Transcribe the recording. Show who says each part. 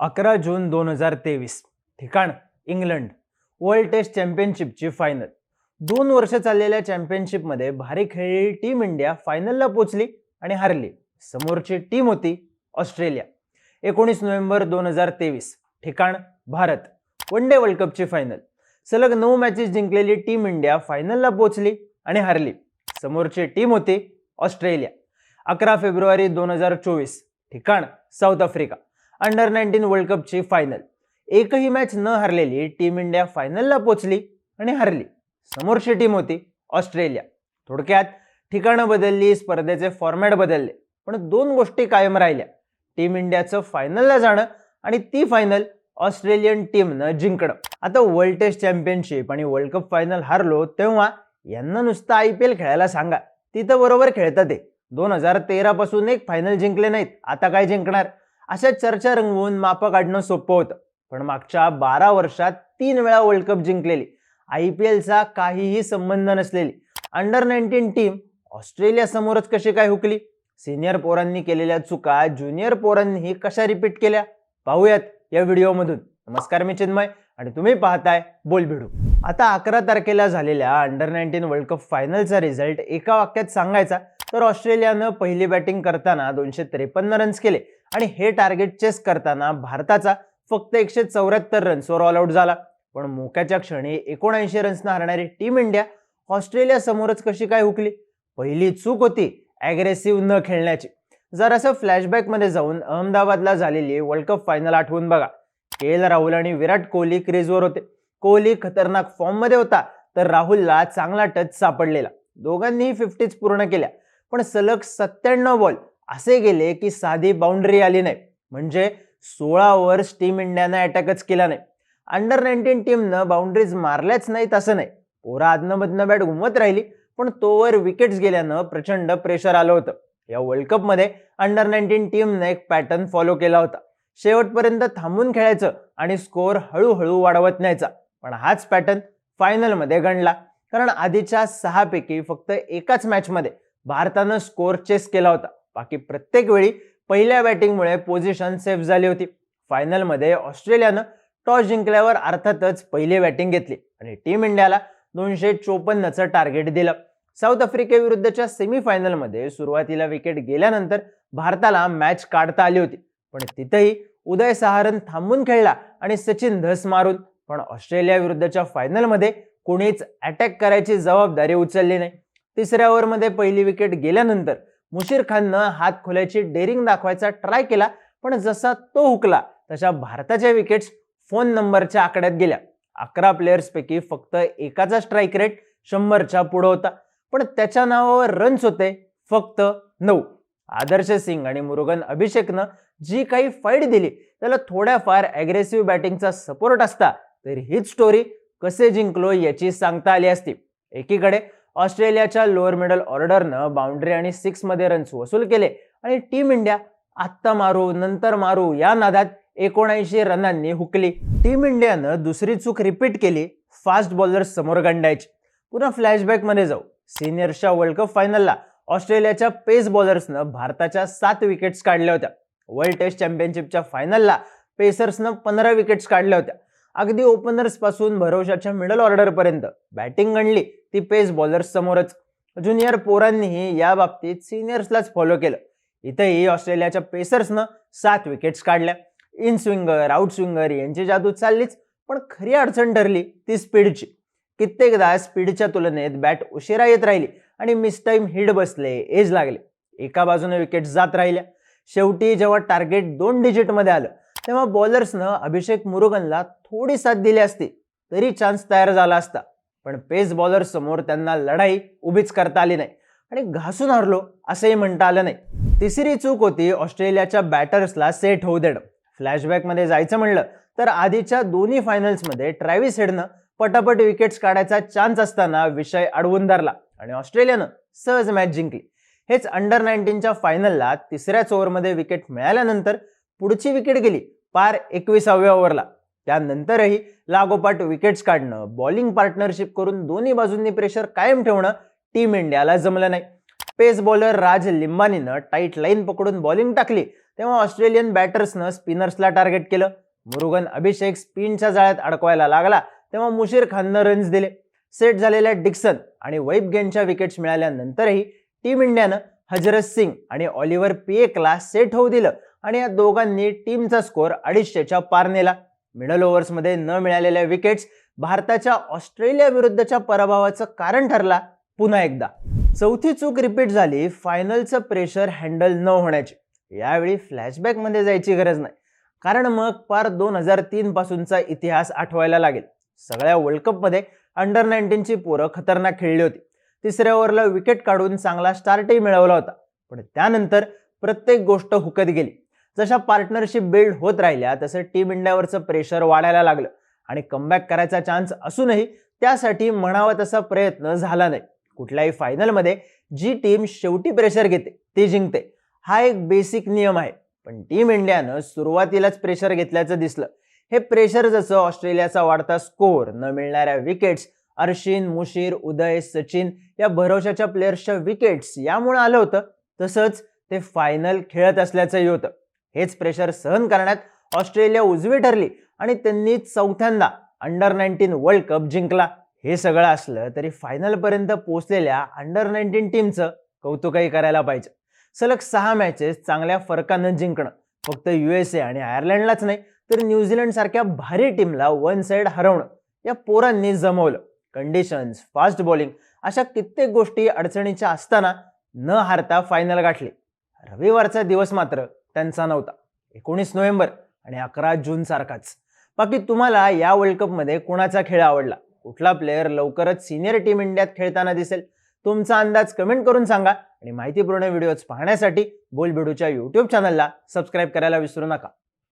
Speaker 1: अकरा जून दोन हजार तेवीस. ठिकाण इंग्लंड. वर्ल्ड टेस्ट चॅम्पियनशिपची फायनल दोन वर्ष चाललेल्या चॅम्पियनशिपमध्ये भारी खेळलेली टीम इंडिया फायनलला पोचली आणि हारली. समोरची टीम होती ऑस्ट्रेलिया. एकोणीस नोव्हेंबर दोन हजार तेवीस. ठिकाण भारत. वन डे वर्ल्ड कपची फायनल सलग नऊ मॅचेस जिंकलेली टीम इंडिया फायनलला पोचली आणि हारली. समोरची टीम होती ऑस्ट्रेलिया. अकरा फेब्रुवारी दोन हजार चोवीस. ठिकाण South Africa. Under nineteen world कपची final एकही मॅच न हरलेली टीम इंडिया फायनलला पोचली आणि हरली. समोरची टीम होती ऑस्ट्रेलिया. थोडक्यात ठिकाणं बदलली स्पर्धेचे फॉर्मॅट बदलले. पण दोन गोष्टी कायम राहिल्या. टीम इंडियाचं फायनलला जाणं आणि ती फायनल ऑस्ट्रेलियन टीमनं जिंकणं. आता वर्ल्ड टेस्ट चॅम्पियनशिप आणि वर्ल्ड कप फायनल हारलो तेव्हा यांना नुसतं आय पी एल खेळायला सांगा. तिथं बरोबर खेळतात ते. दोन हजार तेरापासून एक फायनल जिंकले नाहीत. आता काय जिंकणार? अशा चर्चा रंगवून मापं काढणं सोपं होतं. पण मागच्या बारा वर्षात तीन वेळा वर्ल्ड कप जिंकलेली. आय पी एलचा काहीही संबंध नसलेली. अंडर नाईन्टीन टीम ऑस्ट्रेलियासमोरच कशी काय हुकली? सिनियर पोरांनी केलेल्या चुका ज्युनियर पोरांनीही कशा रिपीट केल्या? पाहूयात या व्हिडिओमधून. नमस्कार मी चिन्मय आणि तुम्ही पाहताय बोल भिडू आता अकरा तारखेला झालेल्या अंडर नाईन्टीन वर्ल्ड कप फायनलचा रिझल्ट एका वाक्यात सांगायचा तर ऑस्ट्रेलियानं पहिली बॅटिंग करताना दोनशे त्रेपन्न रन्स केले. आणि हे टार्गेट चेस करताना भारताचा फक्त एकशे चौऱ्याहत्तर रन्सवर ऑल आऊट झाला. पण मोक्याच्या क्षणी एकोणऐंशी रन्सनं हरणारी टीम इंडिया ऑस्ट्रेलिया समोरच कशी काय हुकली? पहिली चूक होती ॲग्रेसिव्ह न खेळण्याची. जर असं फ्लॅशबॅकमध्ये जाऊन अहमदाबादला झालेली वर्ल्ड कप फायनल आठवून बघा. के एल राहुल आणि विराट कोहली क्रीजवर होते. कोहली खतरनाक फॉर्ममध्ये होता तर राहुलला चांगला टच सापडलेला. दोघांनीही फिफ्टीज पूर्ण केल्या. पण सलग सत्त्याण्णव बॉल असे गेले की साधी बाउंड्री आली नाही. म्हणजे सोळा ओव्हर्स टीम इंडियानं अटॅकच केला नाही. अंडर नाईन्टीन टीमनं बाउंड्रीज मारल्याच नाहीत असं नाही. पोरा आदनमधनं बॅट घुमत राहिली पण तोवर विकेट्स गेल्यानं प्रचंड प्रेशर आलं होतं. या वर्ल्ड कपमध्ये अंडर नाईन्टीन टीमनं एक पॅटर्न फॉलो केला होता. शेवटपर्यंत थांबून खेळायचं आणि स्कोअर हळूहळू वाढवत न्यायचा. पण हाच पॅटर्न फायनलमध्ये गणला कारण आधीच्या सहापैकी फक्त एकाच मॅचमध्ये भारतानं स्कोअर चेस केला होता. बाकी प्रत्येक वेळी पहिल्या बॅटिंगमुळे पोझिशन सेफ झाली होती. फायनलमध्ये ऑस्ट्रेलियानं टॉस जिंकल्यावर अर्थातच पहिली बॅटिंग घेतली आणि टीम इंडियाला दोनशे चोपन्नचं टार्गेट दिलं. साऊथ आफ्रिकेविरुद्धच्या सेमीफायनलमध्ये सुरुवातीला विकेट गेल्यानंतर भारताला मॅच काढता आली होती. पण तिथंही उदय सहारन थांबून खेळला आणि सचिन धस मारून पण ऑस्ट्रेलिया विरुद्धच्या फायनलमध्ये कोणीच अटॅक करायची जबाबदारी उचलली नाही. तिसऱ्या ओव्हरमध्ये पहिली विकेट गेल्यानंतर मुशीर खाननं हात खोल्याची डेरिंग दाखवायचा ट्राय केला पण जसा तो हुकला तशा भारताच्या विकेट्स फोन नंबरच्या आकड्यात गेल्या. अकरा प्लेयर्सपैकी फक्त एकाचा स्ट्राईक रेट शंभरच्या पुढं होता. पण त्याच्या नावावर रन्स होते फक्त नऊ. आदर्श सिंग आणि मुरुगन अभिषेकनं जी काही फाईट दिली त्याला थोड्याफार ॲग्रेसिव्ह बॅटिंगचा सपोर्ट असता तर हीच स्टोरी कसे जिंकलो याची सांगता आली असती. एकीकडे ऑस्ट्रेलियाच्या लोअर मिडल ऑर्डरनं बाउंड्री आणि सिक्समध्ये रन्स वसूल केले. आणि टीम इंडिया आत्ता मारू नंतर मारू या नादात एकोणऐंशी रनांनी हुकली. टीम इंडियानं दुसरी चूक रिपीट केली फास्ट बॉलर्स समोर गंडायची. पुन्हा फ्लॅशबॅकमध्ये जाऊ. सिनियर्सच्या वर्ल्ड कप फायनलला ऑस्ट्रेलियाच्या पेस बॉलर्सनं भारताच्या सात विकेट्स काढल्या होत्या. वर्ल्ड टेस्ट चॅम्पियनशिपच्या फायनलला पेसर्सनं पंधरा विकेट्स काढल्या होत्या. अगदी ओपनर्सपासून भरोशाच्या मिडल ऑर्डरपर्यंत बॅटिंग गणली ती पेस बॉलर्स समोरच. ज्युनियर पोरांनीही या बाबतीत सिनियर्सलाच फॉलो केलं. इथेही ऑस्ट्रेलियाच्या पेसर्सनं सात विकेट्स काढल्या. इन स्विंगर आउट स्विंगर यांची जादू चाललीच पण खरी अडचण ठरली ती स्पीडची कित्येकदा स्पीडच्या तुलनेत बॅट उशिरा येत राहिली आणि मिस टाईम हिट बसले एज लागले. एका बाजूने विकेट जात राहिल्या. शेवटी जेव्हा टार्गेट दोन डिजिटमध्ये आलं तेव्हा बॉलर्सनं अभिषेक मुरुगनला थोडी साथ दिली असती तरी चान्स तयार झाला असता. पण पेस बॉलर समोर त्यांना लढाई उभीच करता आली नाही आणि घासून हरलो असंही म्हणता आलं नाही. तिसरी चूक होती ऑस्ट्रेलियाच्या बॅटर्सला सेट होऊ देणं. फ्लॅशबॅकमध्ये जायचं म्हणलं तर आधीच्या दोन्ही फायनल्समध्ये ट्रॅव्हिस हेडनं पटापट विकेट्स काढायचा चान्स असताना विषय अडवून धरला आणि ऑस्ट्रेलियानं सहज मॅच जिंकली. हेच अंडर नाईन्टीनच्या फायनलला तिसऱ्याच ओव्हरमध्ये विकेट मिळाल्यानंतर पुढची विकेट गेली. पार एकविसाव्या ओव्हरला. त्यानंतरही लागोपाठ विकेट्स काढणं बॉलिंग पार्टनरशिप करून दोन्ही बाजूंनी प्रेशर कायम ठेवणं टीम इंडियाला जमलं नाही. पेस बॉलर राज लिंबानीनं टाईट लाईन पकडून बॉलिंग टाकली. तेव्हा ऑस्ट्रेलियन बॅटर्सनं स्पिनर्सला टार्गेट केलं. मुरुगन अभिषेक स्पिनच्या जाळ्यात अडकवायला लागला. तेव्हा मुशीर खाननं रन्स दिले. सेट झालेल्या डिक्सन आणि वैब गेनच्या विकेट्स मिळाल्यानंतरही टीम इंडियानं हजरत सिंग आणि ऑलिव्हर पिएकला सेट होऊ दिलं. आणि या दोघांनी टीमचा स्कोअर अडीचशेच्या पार नेला. मिडल ओव्हर्समध्ये न मिळालेल्या विकेट्स भारताच्या ऑस्ट्रेलिया विरुद्धच्या पराभवाचं कारण ठरला पुन्हा एकदा. चौथी चूक रिपीट झाली फायनलचं प्रेशर हँडल न होण्याची. यावेळी फ्लॅशबॅकमध्ये जायची गरज नाही. कारण मग पार दोन हजार तीन पासूनचा इतिहास आठवायला लागेल. सगळ्या वर्ल्ड कपमध्ये अंडर नाईन्टीनची पोरं खतरनाक खेळली होती. तिसऱ्या ओव्हरला विकेट काढून चांगला स्टार्टही मिळवला होता. पण त्यानंतर प्रत्येक गोष्ट हुकत गेली. जशा पार्टनरशिप बिल्ड होत राहिल्या तसं टीम इंडियावरचं प्रेशर वाढायला लागलं. आणि कमबॅक करायचा चान्स असूनही त्यासाठी म्हणावा तसा प्रयत्न झाला नाही. कुठल्याही फायनलमध्ये जी टीम शेवटी प्रेशर घेते ती जिंकते. हा एक बेसिक नियम आहे. पण टीम इंडियानं सुरुवातीलाच प्रेशर घेतल्याचं दिसलं. हे प्रेशर जसं ऑस्ट्रेलियाचा वाढता स्कोअर न मिळणाऱ्या विकेट्स अर्शिन मुशीर उदय सचिन या भरोशाच्या प्लेयर्सच्या विकेट्स यामुळे आलं होतं. तसंच ते फायनल खेळत असल्याचंही होतं. हेच प्रेशर सहन करण्यात ऑस्ट्रेलिया उजवी ठरली आणि त्यांनी चौथ्यांदा अंडर नाईन्टीन वर्ल्ड कप जिंकला. हे सगळं असलं तरी फायनलपर्यंत पोहोचलेल्या अंडर नाईन्टीन टीमचं कौतुकही करायला पाहिजे. सलग सहा मॅचेस चांगल्या फरकानं जिंकणं. फक्त युएसए आणि आयर्लंडलाच नाही तर न्यूझीलंड सारख्या भारी टीमला वन साइड हरवणं. या पोरांनी जमवलं. कंडिशन्स फास्ट बॉलिंग अशा कित्येक गोष्टी अडचणीच्या असताना न हारता फायनल गाठली. रविवारचा दिवस मात्र त्यांचा नव्हता. एकोणीस नोव्हेंबर आणि अकरा जून सारखाच. बाकी तुम्हाला या वर्ल्ड कपमध्ये कुणाचा खेळ आवडला? कुठला प्लेअर लवकरच सिनियर टीम इंडियात खेळताना दिसेल? तुमचा अंदाज कमेंट करून सांगा आणि माहितीपूर्ण व्हिडिओज पाहण्यासाठी बोलबिडूच्या यूट्यूब चॅनलला सबस्क्राईब करायला विसरू नका.